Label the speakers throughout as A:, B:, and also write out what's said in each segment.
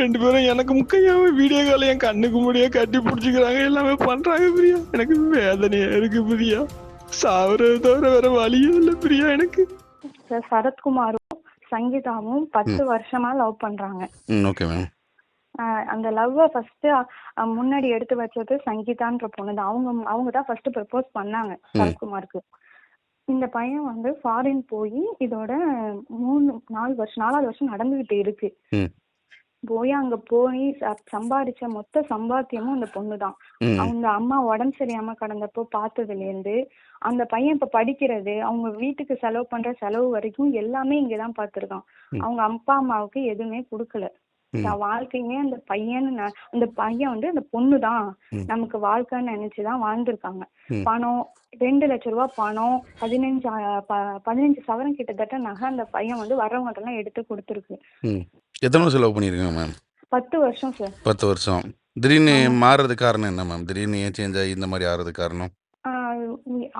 A: ரெண்டு பேரும் எனக்கு முக்கையாம வீடியோ கால என் கண்ணுக்கு முடிய கட்டி பிடிச்சிக்கிறாங்க. எல்லாமே பண்றாங்க பிரியா. எனக்கு வேதனையா இருக்கு பிரியா. சாவறது தவிர வேற வழியே இல்ல பிரியா எனக்கு.
B: சார் சரத்குமாரும் சங்கீதாவும் பத்து வருஷமா லவ் பண்றாங்க.
C: ஓகே மேம்
B: ஆஹ் அந்த லவ்வை ஃபர்ஸ்ட் முன்னாடி எடுத்து வச்சது சங்கீதான்ற பொண்ணு தான். அவங்க அவங்க தான் ஃபர்ஸ்ட் ப்ரப்போஸ் பண்ணாங்க சரத்குமாருக்கு. இந்த பையன் வந்து ஃபாரின் போய் இதோட மூணு நாலு வருஷம் நாலாவது வருஷம் நடந்துகிட்டு இருக்கு. போய் அங்க போய் சம்பாதிச்ச மொத்த சம்பாத்தியமும் அந்த பொண்ணு தான்
C: ம்.
B: அவங்க அம்மா உடம்பு சரியாம கடந்தப்போ பார்த்ததுல இருந்து அந்த பையன் இப்ப படிக்கிறது அவங்க வீட்டுக்கு செலவு பண்ற செலவு வரைக்கும் எல்லாமே இங்கதான் பார்த்திருக்கான். அவங்க அப்பா அம்மாவுக்கு எதுவுமே கொடுக்கல. நான் வாழ்க்கையுமே அந்த பையன் அந்த பையன் வந்து அந்த பொண்ணு தான் நமக்கு வாழ்க்கைன்னு நினைச்சுதான் வாழ்ந்திருக்காங்க. பணம் ரெண்டு லட்ச ரூபாய் பணம் பதினஞ்சு பதினஞ்சு சவரன் கிட்டத்தட்ட நகை அந்த பையன் வந்து வர்றவங்க எல்லாம் எடுத்து கொடுத்துருக்கு.
C: எத்தனை வருஷம் லவ் பண்ணியிருக்கீங்க மேம்
B: பத்து வருஷம் சார்
C: பத்து வருஷம். திடீர்னு மாறுறது காரணம் என்ன மேம் திடீர்னு ஏன் சேஞ்ச் ஆகி இந்த மாதிரி ஆறது காரணம்?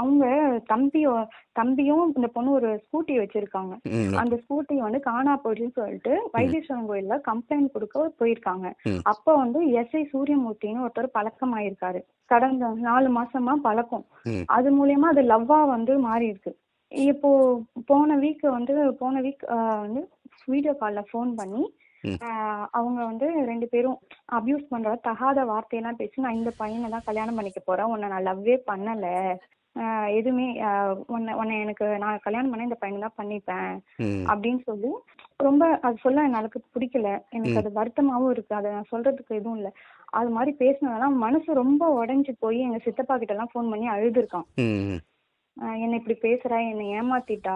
B: அவங்க தம்பியோ தம்பியும் இந்த பொண்ணு ஒரு ஸ்கூட்டி வச்சிருக்காங்க. அந்த ஸ்கூட்டி வந்து காணா போயிடுச்சுன்னு சொல்லிட்டு வைத்தீஸ்வரன் கோயில்ல கம்ப்ளைண்ட் கொடுக்க போயிருக்காங்க. அப்ப வந்து எஸ்ஐ சூரியமூர்த்தின்னு ஒருத்தர் பழக்கமாயிருக்காரு. கடந்த நாலு மாசமா பழக்கம். அது மூலியமா அது லவ்வா வந்து மாறி இருக்கு இப்போ போன வீக் வந்து போன வீக் வந்து வீடியோ கால்ல ஃபோன் பண்ணி அவங்க வந்து ரெண்டு பேரும் அபியூஸ் பண்ற தகாத வார்த்தையெல்லாம் பேசி நான் இந்த பையனை தான் கல்யாணம் பண்ணிக்க போறேன். உன்னை நான் லவ்வே பண்ணல. எதுவுமே உன்னை உன்னை எனக்கு நான் கல்யாணம் பண்ண இந்த பையனை தான் பண்ணிப்பேன் அப்படின்னு சொல்லி ரொம்ப அது சொல்ல எனக்கு பிடிக்கல. எனக்கு அது வருத்தமாவும் இருக்கு. அதை நான் சொல்றதுக்கு எதுவும் இல்ல. அது மாதிரி பேசினதெல்லாம் மனசு ரொம்ப உடைஞ்சு போய் எங்க சித்தப்பா கிட்ட எல்லாம் ஃபோன் பண்ணி அழுதுருக்கான். என்னை இப்படி பேசுறா என்னை ஏமாத்திட்டா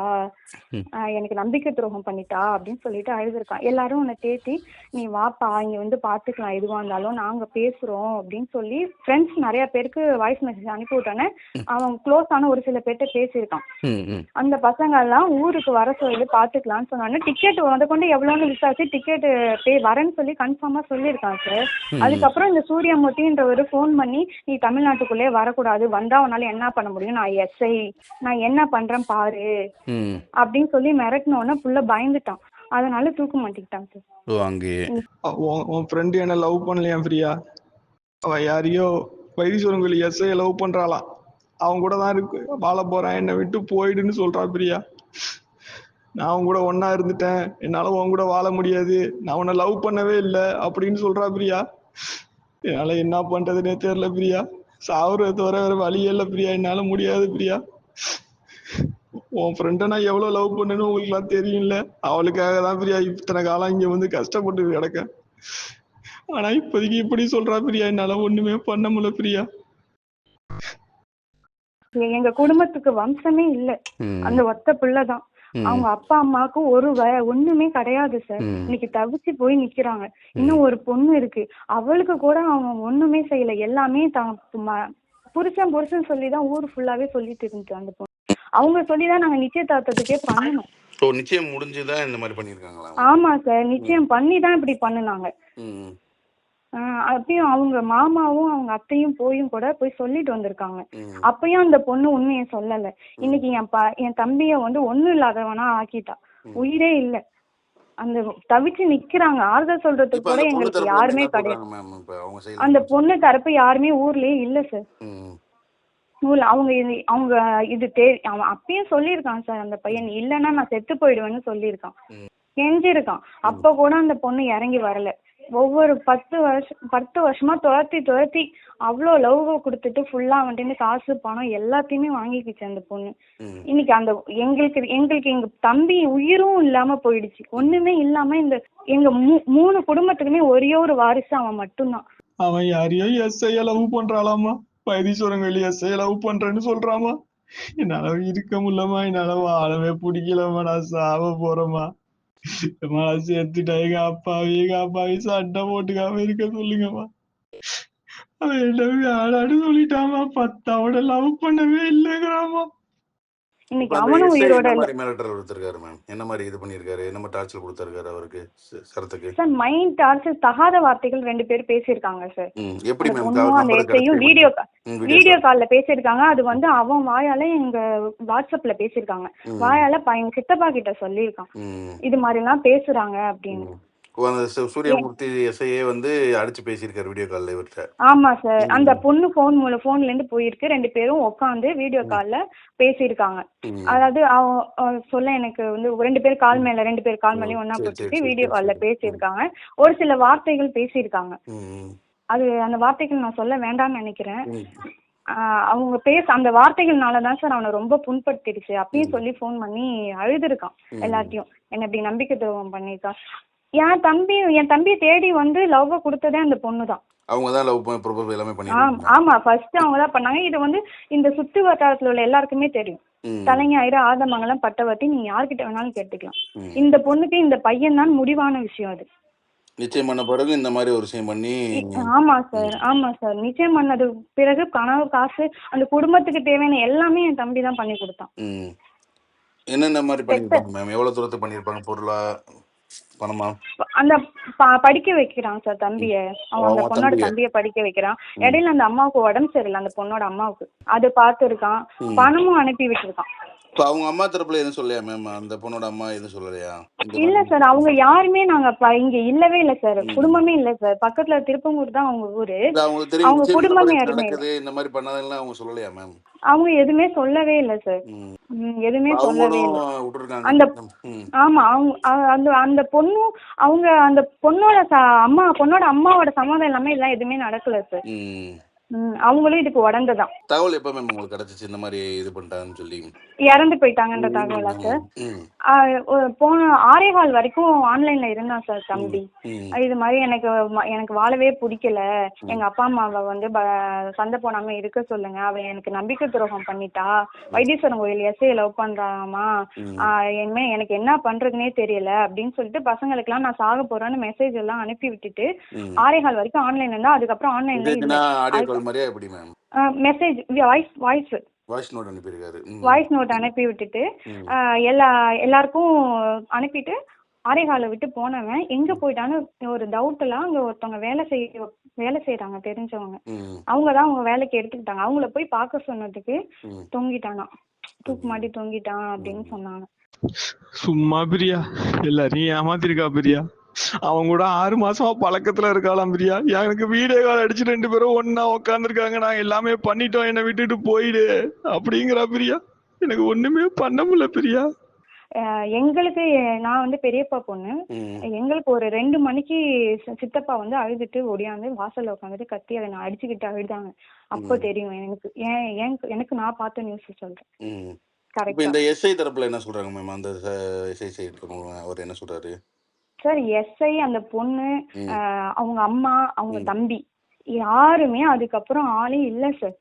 B: எனக்கு நம்பிக்கை துரோகம் பண்ணிட்டா அப்படின்னு சொல்லிட்டு அழுதுருக்கான். எல்லாரும் உன்னை தேத்தி நீ வாப்பா இங்க வந்து பாத்துக்கலாம் எதுவா இருந்தாலும் நாங்க பேசுறோம் அப்படின்னு சொல்லி ஃப்ரெண்ட்ஸ் நிறைய பேருக்கு வாய்ஸ் மெசேஜ் அனுப்பி விட்டானே அவன் க்ளோஸ் ஆன ஒரு சில பேர்ட்ட பேசியிருக்கான். அந்த பசங்க எல்லாம் ஊருக்கு வர சொல்லி பாத்துக்கலாம்னு சொன்னாங்க டிக்கெட் முத கொண்டு எவ்வளோன்னு விசாரிச்சு டிக்கெட் பே வரேன்னு சொல்லி கன்ஃபார்மா சொல்லியிருக்கான் சார் அதுக்கப்புறம் இந்த சூரியமூர்த்தின்றவர் ஃபோன் பண்ணி நீ தமிழ்நாட்டுக்குள்ளே வரக்கூடாது வந்தா உன்னால என்ன பண்ண முடியும்? நான் எஸ்ஐ நான் என்ன பண்றேன் பாரு.
C: ம்.
B: அப்படின்னு சொல்லி மிரட்டின உடனே புள்ள பயந்துட்டான். அதனால தூக்க மாட்டிக்கிட்டான் சார்
C: ஓ அங்கேயே
A: உன் ஃப்ரெண்டு என்ன லவ் பண்ணலையா பிரியா? அவ யாரையோ வைத்தீஸ்வரன் கோயில் எஸ்ஐ லவ் பண்றாளாம் அவன் கூட தான் இருக்கு. வாழ போறேன் என்னை விட்டு போயிடுன்னு சொல்றா பிரியா. நான் அவன் கூட ஒண்ணா இருந்துட்டேன். என்னால உன் கூட வாழ முடியாது. நான் உன்னை லவ் பண்ணவே இல்லை அப்படின்னு சொல்றா பிரியா. என்னால என்ன பண்றதுன்னே தெரியல பிரியா. சாவுறத தவிர வேற வழியே இல்லை பிரியா. என்னால முடியாது பிரியா. உன் ஃப்ரெண்டை நான் எவ்வளவு லவ் பண்ணேன்னு உங்களுக்கு எல்லாம் தெரியும்ல? அவளுக்காக தான் பிரியா இத்தனை காலம் இங்க வந்து கஷ்டப்பட்டு கிடக்கேன் ஆனா இப்போதைக்கு இப்படி சொல்றா பிரியா என்னால ஒண்ணுமே பண்ண முடியல பிரியா.
B: எங்க குடும்பத்துக்கு வம்சமே இல்ல. அந்த ஒத்த பிள்ளைதான். அவங்க அப்பா அம்மாவுக்கு ஒரு வ- ஒண்ணுமே கிடையாது சார். இன்னைக்கு தவிச்சு போய் நிக்கிறாங்க. இன்னும் ஒரு பொண்ணு இருக்கு. அவளுக்கு கூட அவன் ஒண்ணுமே செய்யல. எல்லாமே தான் புருஷன் புருஷன் சொல்லிதான் ஊர் ஃபுல்லாவே சொல்லிட்டு இருந்துச்சு அந்த பொண்ணு. அவங்க சொல்லிதான் நாங்க நிச்சயதார்த்தத்துக்கே பண்ணணும்.
C: ஓ நிச்சயம் முடிஞ்சுதான் இந்த மாதிரி பண்ணியிருக்காங்களா?
B: ஆமா சார் நிச்சயம் பண்ணி தான் இப்படி பண்ணுனாங்க. அப்பயும் அவங்க மாமாவும் அவங்க அத்தையும் போயும் கூட போய் சொல்லிட்டு வந்திருக்காங்க. அப்பயும் அந்த பொண்ணு உண்மையை சொல்லல. இன்னைக்கு என் ப என் தம்பிய வந்து ஒண்ணும் இல்லாதவனா ஆக்கிட்டா. உயிரே இல்ல. அந்த தவிச்சு நிக்கிறாங்க. ஆறுதல் சொல்றதுக்கு கூட எங்களுக்கு யாருமே கிடையாது. அந்த பொண்ணு தரப்பு யாருமே ஊர்லயே இல்ல சார் ஊர்ல அவங்க இது அவங்க இது தே அவன் அப்பயும் சொல்லியிருக்கான் சார் அந்த பையன் இல்லைன்னா நான் செத்து போயிடுவேன்னு சொல்லியிருக்கான். கெஞ்சிருக்கான் அப்ப கூட அந்த பொண்ணு இறங்கி வரல. ஒவ்வொரு பத்து வருஷம் பத்து வருஷமா துரத்தி துரத்தி அவ்வளோ லவ் கொடுத்துட்டு ஃபுல்லா வந்துட்டு காசு பணம் எல்லாத்தையுமே வாங்கிக்கிச்சு அந்த பொண்ணு. இன்னைக்கு அந்த எங்களுக்கு எங்களுக்கு எங்க தம்பி உயிரும் இல்லாம போயிடுச்சு. ஒண்ணுமே இல்லாம இந்த எங்க மூ- மூணு குடும்பத்துக்குமே ஒரே ஒரு வாரிசு அவன் மட்டும்தான்.
A: அவன் யாரையோ எஸ்ஐய லவ் பண்றாளாமா? வைத்தீஸ்வரன் கோயில் எஸ்ஐய லவ் பண்றேன்னு சொல்றாமா? என்னால இருக்க முடியலமா என்னால வாழவே பிடிக்கலமா நான் சாவ போறேம்மா. அம்மா, நான் சேர்த்துட்டா எங்க அப்பாவி எங்க அப்பாவி சண்டை போட்டுக்காம இருக்க சொல்லுங்கம்மா. அவன் என்ன ஆடாடு சொல்லிட்டாமா பத்தாவோட லவ் பண்ணவே இல்லைங்கிறாமா
B: இன்னைக்கு அவனும் உயிரோட
C: என்ன மாதிரி மிரட்டல் கொடுத்துருக்காரு மேம் என்ன மாதிரி இது பண்ணியிருக்காரு? என்ன மாதிரி டார்ச்சர் கொடுத்துருக்காரு அவருக்கு? சரத்துக்கு?
B: சார் மைண்ட் டார்ச்சர் தகாத வார்த்தைகள் ரெண்டு பேர் பேசியிருக்காங்க சார்.
C: எப்படி
B: அந்த எஸ்ஐயும் வீடியோ வீடியோ கால்ல பேசியிருக்காங்க. அது வந்து அவன் வாயால எங்க வாட்ஸ்அப்ல பேசியிருக்காங்க. வாயால ப- எங்க சித்தப்பா கிட்ட சொல்லியிருக்கான். இது மாதிரி எல்லாம் பேசுறாங்க அப்படின்னு.
C: சூரியமூர்த்தி எஸ்ஐயே வந்து அடிச்சு பேசியிருக்காரு வீடியோ காலில் இவர்கிட்ட
B: ஆமா சார். அந்த பொண்ணு ஃபோன் மூலம் ஃபோன்ல இருந்து போயிருக்கு. ரெண்டு பேரும் உட்காந்து வீடியோ கால்ல பேசியிருக்காங்க. அதாவது சொல்ல எனக்கு வந்து ரெண்டு பேர் கால் மேல ரெண்டு பேர் கால் மேலயும் போட்டுட்டு
C: சரி,
B: வீடியோ கால்ல. பேசியிருக்காங்க. ஒரு சில வார்த்தைகள் பேசியிருக்காங்க. அது அந்த வார்த்தைகள் நான் சொல்ல வேண்டாம்னு நினைக்கிறேன். அவங்க பேச அந்த வார்த்தைகள்னால தான் சார் அவனை ரொம்ப புண்படுத்திடுச்சு. அப்பயும் சொல்லி ஃபோன் பண்ணி அழுதுருக்கான். எல்லாத்தையும் என்ன இப்படி நம்பிக்கை துரோகம் பண்ணியிருக்கான் என் தம்பி என் தம்பியை தேடி வந்து லவ் கொடுத்ததே அந்த பொண்ணு தான்
C: அவங்க தான் லவ் பண்ணி ப்ரொபோஸ் எல்லாமே
B: ஆம்
C: பண்ணிருக்காங்க
B: ஆமா ஃபர்ஸ்ட் அவங்க தான் பண்ணாங்க. இது வந்து இந்த சுத்து வட்டாரத்துல உள்ள எல்லாருக்குமே தெரியும். தலைஞாயிறு ஆதமங்கலம் பட்டவர்த்தி நீங்க யார்கிட்ட வேணாலும் கேட்டுக்கலாம். இந்த பொண்ணுக்கு இந்த பையன் தான் முடிவான விஷயம் அது.
C: நிச்சயம் பண்ண பிறகு இந்த மாதிரி ஒரு விஷயம் பண்ணி
B: ஆமா சார் ஆமா சார் நிச்சயம் பண்ணது பிறகு கனவு காசு அந்த குடும்பத்துக்கு தேவையான எல்லாமே என் தம்பி தான் பண்ணி கொடுத்தான்.
C: என்னென்ன மாதிரி பண்ணியிருப்பாங்க மேம் எவ்வளோ தூரத்துக்கு பண்ணியிருப்பாங்க பொருளா பணமா?
B: அந்த படிக்க வைக்கிறான் சார் தம்பிய. அவன் அந்த பொண்ணோட
C: தம்பிய.
B: தம்பிய படிக்க வைக்கிறான். இடையில அந்த அம்மாவுக்கு உடம்பு சரியில்லை அந்த பொண்ணோட அம்மாவுக்கு. அது பார்த்துருக்கான். பணமும் அனுப்பி விட்டுருக்கான்.
C: இப்போ அவங்க அம்மா தரப்புல எதுவும் சொல்லலையா மேம் அந்த பொண்ணோட அம்மா எதுவும் சொல்லலையா?
B: இல்ல சார் அவங்க யாருமே நாங்க ப- இங்க இல்லவே இல்ல சார் குடும்பமே இல்ல சார் பக்கத்துல திருப்பங்கூர் தான் அவங்க ஊரு.
C: இல்ல, அவங்களுக்கு தெரியும்.
B: அவங்க
C: இந்த
B: குடும்பமே
C: மாதிரி
B: யாருமே
C: நடக்குது இந்த மாதிரி பண்ணதெல்லாம் அவங்க சொல்லலையா மேம்
B: அவங்க எதுவுமே சொல்லவே இல்ல சார்
C: ம்.
B: ம், எதுவுமே சொல்லவே
C: அவங்களும்
B: இல்ல.
C: விட்டுருக்காங்க.
B: அந்த
C: ம்.
B: ஆமா அவங்க அ- அந்த அந்த பொண்ணும் அவங்க அந்த பொண்ணோட ச- அம்மா பொண்ணோட அம்மாவோட சம்மதம் எல்லாமே இதெல்லாம் எதுவுமே நடக்கல சார்
C: ம்.
B: அவங்களும் இதுக்கு உடந்ததான்
C: தகவல் எப்போ மேம் உங்களுக்கு கிடைச்சிச்சு? இந்த மாதிரி இது பண்ணிட்டாங்கன்னு சொல்லி.
B: இறந்து போயிட்டாங்கன்ற தகவலா சார் போன ஆறே கால் வரைக்கும் ஆன்லைன்ல இருந்தான் சார் தம்பி. இது மாதிரி எனக்கு எனக்கு வாழவே பிடிக்கல. எங்க அப்பா அம்மாவை வந்து சண்டை போடாம இருக்க சொல்லுங்க. அவ எனக்கு நம்பிக்கை துரோகம் பண்ணிட்டா. வைத்தீஸ்வரன் கோயில் எஸ்ஐ லவ் பண்றாமா. இனிமே எனக்கு என்ன பண்றதுனே தெரியல அப்படின்னு சொல்லிட்டு பசங்களுக்கெல்லாம் நான் சாக போறேன்னு மெசேஜ் எல்லாம் அனுப்பி விட்டுட்டு. ஆறே கால் வரைக்கும் ஆன்லைன்ல இருந்தா அதுக்கப்புறம் ஆன்லைன்ல
C: கால் மாதிரியா எப்படி ma'am
B: message voice voice
C: voice note அனுப்பியிருக்காரு.
B: வாய்ஸ் நோட் அனுப்பி விட்டுட்டு எல்லா எல்லாருக்கும் அனுப்பிட்டு அரைகால விட்டு போனவன் எங்க போயிட்டான்னு ஒரு டவுட் எல்லாம் அங்க ஒருத்தவங்க வேலை செய்ய வேலை செய்யறாங்க தெரிஞ்சவங்க.
C: ம்.
B: அவங்க தான் அவங்க வேலைக்கு எடுத்துக்கிட்டாங்க. அவங்கள போய் பார்க்க சொன்னதுக்கு. தொங்கிட்டானா. தூக்கு மாட்டி தொங்கிட்டான் அப்படின்னு சொன்னாங்க.
A: சும்மா பிரியா. எல்லாரையும் ஏமாத்திருக்கா பிரியா? அவன் கூட ஆறு மாசமா பழக்கத்துல இருக்காளாம் பிரியா. எனக்கு வீடியோ கால் அடிச்சு ரெண்டு பேரும் ஒன்னா உக்காந்துருக்காங்க. நான் எல்லாமே பண்ணிட்டோம். என்னை விட்டுட்டு போயிடு. அப்படிங்கிறா பிரியா. எனக்கு ஒண்ணுமே பண்ண முடியல பிரியா.
B: எங்களுக்கு நான் வந்து பெரியப்பா பொண்ணு. எங்களுக்கு ஒரு ரெண்டு மணிக்கு சித்தப்பா வந்து அழுதுட்டு ஒடியாந்து வாசல்ல உட்காந்துட்டு கத்தி அதை நான் அடிச்சுக்கிட்டு அழுதாங்க. அப்போ தெரியும் எனக்கு. ஏன் எனக்கு நான் பார்த்த நியூஸ் சொல்றேன்.
C: இந்த எஸ்ஐ தரப்புல என்ன சொல்றாங்க மேம் அந்த எஸ்ஐ அவர் என்ன சொல்றாரு?
B: சார் எஸ்ஐ அந்த பொண்ணு அவங்க அம்மா அவங்க தம்பி யாருமே அதுக்கப்புறம் ஆளே இல்ல சார்.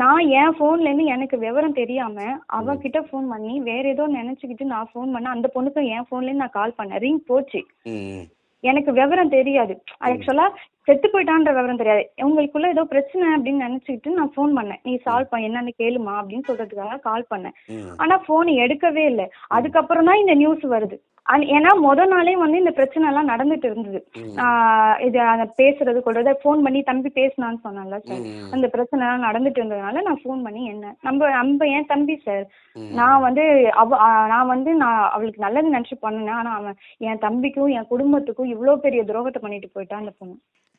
B: நான் என் போன்ல இருந்து எனக்கு விவரம் தெரியாம அவ கிட்ட ஃபோன் பண்ணி வேற ஏதோ நினைச்சுக்கிட்டு நான் ஃபோன் பண்ண அந்த பொண்ணுக்கு என் போன்ல இருந்து நான் கால் பண்ணேன் ரிங் போச்சு. எனக்கு விவரம் தெரியாது. ஆக்சுவலா செத்து போயிட்டான்ற விவரம் தெரியாது. உங்களுக்குள்ள ஏதோ பிரச்சனை அப்படின்னு நினைச்சுக்கிட்டு நான் ஃபோன் பண்ணேன். நீ சால்வ் பண்ண என்னன்னு கேளுமா அப்படின்னு சொல்றதுக்காக கால் பண்ணேன். ஆனா போன் எடுக்கவே இல்லை. அதுக்கப்புறம் தான் இந்த நியூஸ் வருது. ஏன்னா முத நாளே வந்து இந்த பிரச்சனை எல்லாம் நடந்துட்டு இருந்தது. இது அந்த பேசுறது கொள்றது ஃபோன் பண்ணி தம்பி பேசினான்னு சொன்னால சார். அந்த பிரச்சனை எல்லாம் நடந்துட்டு இருந்ததுனால நான் ஃபோன் பண்ணி என்ன நம்ம நம்ம என் தம்பி சார். நான் வந்து அவ நான் வந்து நான் அவளுக்கு நல்லது நினைச்சு பண்ணினேன் ஆனா அவன் என் தம்பிக்கும் என் குடும்பத்துக்கும் இவ்வளவு பெரிய துரோகத்தை பண்ணிட்டு போயிட்டான் அந்த பொண்ணு.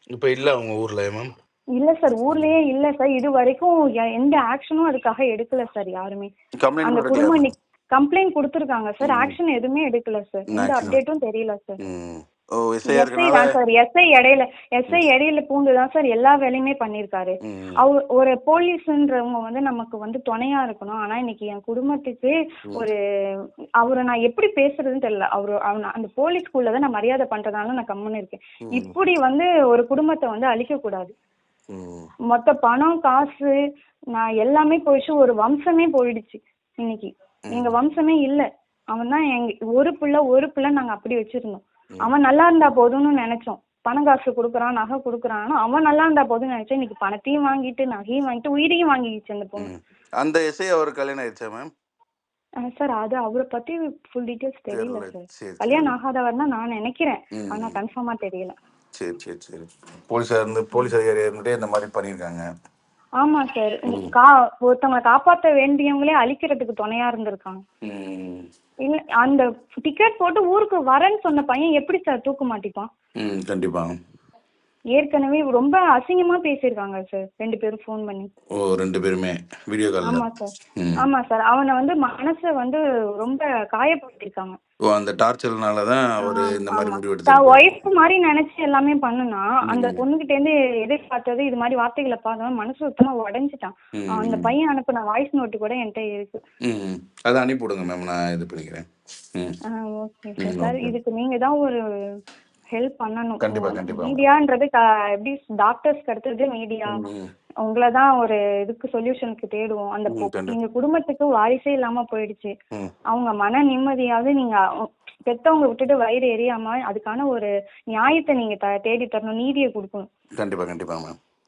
C: இப்போ இல்ல அவங்க ஊர்ல மேம்
B: இல்ல சார் ஊர்லயே இல்ல சார் இது வரைக்கும் எந்த ஆக்ஷனும் அதுக்காக எடுக்கல சார் யாருமே.
C: கம்ப்ளைண்ட்
B: அந்த
C: கொடுக்கலையா?
B: குடும்பம் கம்ப்ளைண்ட் கொடுத்துருக்காங்க சார் ஆக்ஷன் எதுவுமே எடுக்கல சார் எந்த
C: action.
B: அப்டேட்டும் தெரியல சார்
C: ம். ஓ
B: எஸ்ஐ தான் சார். எஸ்ஐ இடையில எஸ்ஐ இடையில தான் சார் எல்லா வேலையுமே பண்ணிருக்காரு
C: ம்.
B: அவர் ஒரு போலீஸ்ன்றவங்க வந்து நமக்கு வந்து துணையா இருக்கணும். ஆனா இன்னைக்கு என் குடும்பத்துக்கு ஒரு அவரை நான் எப்படி பேசுறதுன்னு தெரியல. அவரு அவன அந்த போலீஸ்குள்ள தான் நான் மரியாதை பண்றதுனால நான் கம்முன்னு இருக்கேன். இப்படி வந்து ஒரு குடும்பத்தை வந்து அழிக்க கூடாது. மொத்த பணம் காசு நான் எல்லாமே போயிடுச்சு. ஒரு வம்சமே போயிடுச்சு இன்னைக்கு. எங்க வம்சமே இல்ல. அவன் தான் எங்க ஒரு பிள்ளை ஒரு பிள்ளை நாங்க அப்படி வச்சிருந்தோம். அவன் நல்லா இருந்தா போதும்னு நினைச்சோம். பணம் காசு கொடுக்குறான் நகை கொடுக்குறான். அவன் நல்லா இருந்தா போதும்னு நினைச்சேன். இன்னைக்கு பணத்தையும் வாங்கிட்டு நகையும் வாங்கிட்டு உயிரையும் வாங்கிடுச்சு அந்த பொண்ணு.
C: அந்த எஸ்ஐ அவர் கல்யாணம் ஆயிடுச்சா மேம்
B: சார் அது அவரை பத்தி ஃபுல் டீடைல்ஸ் தெரியல. சார் கல்யாணம் ஆகாதவர் தான் நான் நினைக்கிறேன். ஆனா கன்ஃபார்மா தெரியல.
C: சரி சரி சரி. போலீஸார் இருந்து போலீஸ் அதிகாரி இருந்துட்டே இந்த மாதிரி பண்ணியிருக்காங்க.
B: ஆமா சார் கா ஒருத்தவங்களை காப்பாத்த வேண்டியவங்களே அழிக்கிறதுக்கு துணையா இருந்திருக்காங்க. இல்ல அந்த டிக்கெட் போட்டு ஊருக்கு வரேன்னு சொன்ன பையன் எப்படி சார் தூக்க மாட்டிப்பான்?
C: கண்டிப்பா.
B: ஏற்கனவே ரொம்ப அசிங்கமா பேசியிருக்காங்க சார். ரெண்டு பேரும் ஃபோன் பண்ணி.
C: ஓ ரெண்டு பேருமே? வீடியோ காலில்
B: ஆமா சார். ஆமா சார். அவனை வந்து மனசை வந்து ரொம்ப காயப்படுத்திருக்காங்க
C: ஓ அந்த டார்ச்சர்னால தான் அவர் இந்த மாதிரி முடிவு
B: தான்
C: எடுத்தாரு
B: ஒய்ஃப் மாதிரி நினைச்சு எல்லாமே பண்ணுனா அந்த பொண்ணுகிட்ட இருந்து எதிர்பார்த்தது இது மாதிரி வார்த்தைகளை பார்த்தவன் மனசு சுத்தமா உடைஞ்சிட்டான். அந்த பையன் அனுப்புன வாய்ஸ் நோட்டு கூட என்கிட்ட இருக்கு.
C: ம். அதை அனுப்பி விடுங்க மேம் நான் இது பண்ணிக்கிறேன்.
B: Okay sir. இதுக்கு நீங்க தான் ஒரு ஹெல்ப் பண்ணணும்.
C: கண்டிப்பா கண்டிப்பா.
B: மீடியான்றது எப்படி டாக்டர்ஸ்க்கு அடுத்தது மீடியா உங்களை தான் ஒரு இதுக்கு சொல்யூஷனுக்கு தேடுவோம். அந்த. எங்க குடும்பத்துக்கு வாரிசே இல்லாம போயிடுச்சு. அவங்க மன நிம்மதியாவது நீங்க பெத்தவங்க விட்டுட்டு வயிறு எரியாம அதுக்கான ஒரு நியாயத்தை நீங்க தேடி தரணும் நீதியை கொடுக்கணும்.
C: கண்டிப்பா கண்டிப்பா மேம்